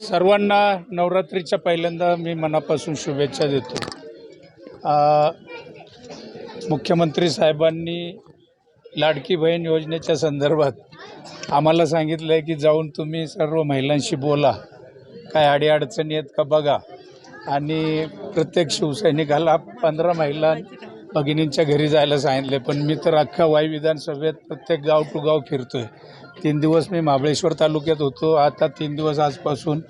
सर्वांना नवरात्रीच्या पहिल्यांदा मी मनापासून शुभेच्छा देतो. मुख्यमंत्री साहेबांनी लाडकी बहीण योजनेच्या संदर्भात आम्हाला सांगितलं आहे की जाऊन तुम्ही सर्व महिलांशी बोला. काय अडीअडचणी आहेत का बघा. आणि प्रत्येक शिवसैनिकाला पंधरा महिला भगिनींच्या घरी जायला सांगितले पण मी तर अख्खा वाई विधानसभेत प्रत्येक गाव टू गाव फिरतो आहे तीन दिवस मी महाबळेश्वर तालुक्यात होतो आता तीन दिवस आजपासून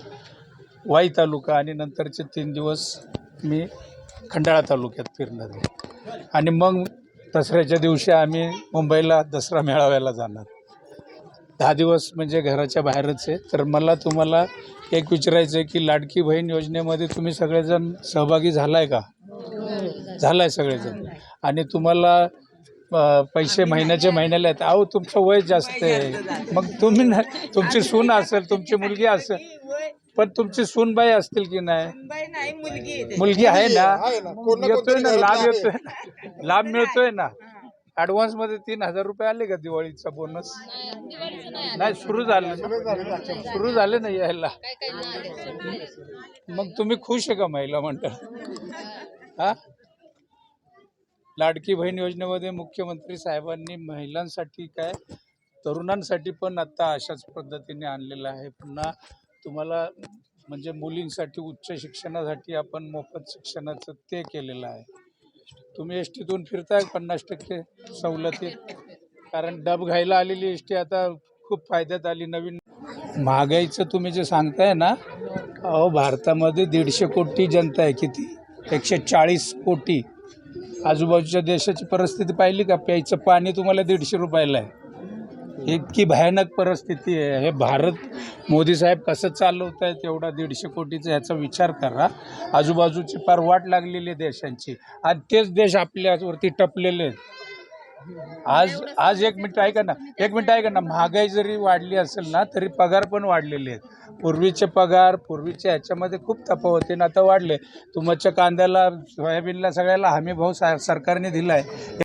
वाई तालुका आणि नंतरचे तीन दिवस मी खंडाळा तालुक्यात फिरणार आहे. आणि मग दसऱ्याच्या दिवशी आम्ही मुंबईला दसरा मेळाव्याला जाणार. दहा दिवस म्हणजे घराच्या बाहेरच आहे. तर मला तुम्हाला एक विचारायचं आहे की लाडकी बहीण योजनेमध्ये तुम्ही सगळेजण सहभागी झाला आहे का? झाला आहे सगळेजण आणि तुम्हाला पैसे महिन्याचे महिन्याला आहेत अहो तुमचं वय जास्त आहे. मग तुम्ही ना तुमची सून असेल तुमची मुलगी असेल पण तुमची सूनबाई असतील की नाही? मुलगी आहे त्याची. मुलगी आहे ना? येतोय ना? लाभ येतोय लाभ मिळतोय ना? ऍडव्हान्समध्ये तीन हजार रुपये आले का दिवाळीचा बोनस नाही सुरू झालं. सुरू झाले ना यायला? मग तुम्ही खुश आहे का महिला मंडळ? हा? लाडकी बहीण योजनेमध्ये मुख्यमंत्री साहेबांनी महिलांसाठी काय तरुणांसाठी पण आता अशाच पद्धतीने आणलेलं आहे. पुन्हा तुम्हाला म्हणजे मुलींसाठी उच्च शिक्षणासाठी आपण मोफत शिक्षणाचं ते केलेलं आहे. तुम्ही एस टीतून फिरताय पन्नास टक्के सवलतीत कारण डब घ्यायला आलेली एस टी आता खूप फायद्यात आली नवीन. महागाईचं तुम्ही जे सांगताय ना अहो भारतामध्ये दीडशे कोटी जनता आहे किती? एकशे चाळीस कोटी. आजूबाजूच्या देशाची परिस्थिती पाहिली का? प्यायचं पाणी तुम्हाला दीडशे रुपयाला आहे. इतकी भयानक परिस्थिती आहे. हे भारत मोदी साहेब कसं चालवत आहेत एवढा दीडशे कोटीचा ह्याचा विचार करा. आजूबाजूची फार वाट लागलेली आहे देशांची. आणि तेच देश आपल्यावरती टपलेले आहेत. आज आज एक मिनिट ऐका ना एक मिनिट ऐका ना महागाई जरी वाढली असेल ना तरी पगार पण वाढलेले आहेत. पूर्वीचे पगार पूर्वीच्या ह्याच्यामध्ये खूप तफावत होते ना आता वाढले. तुमच्या कांद्याला सोयाबीनला सगळ्याला हमी भाव सा सरकारने दिला आहे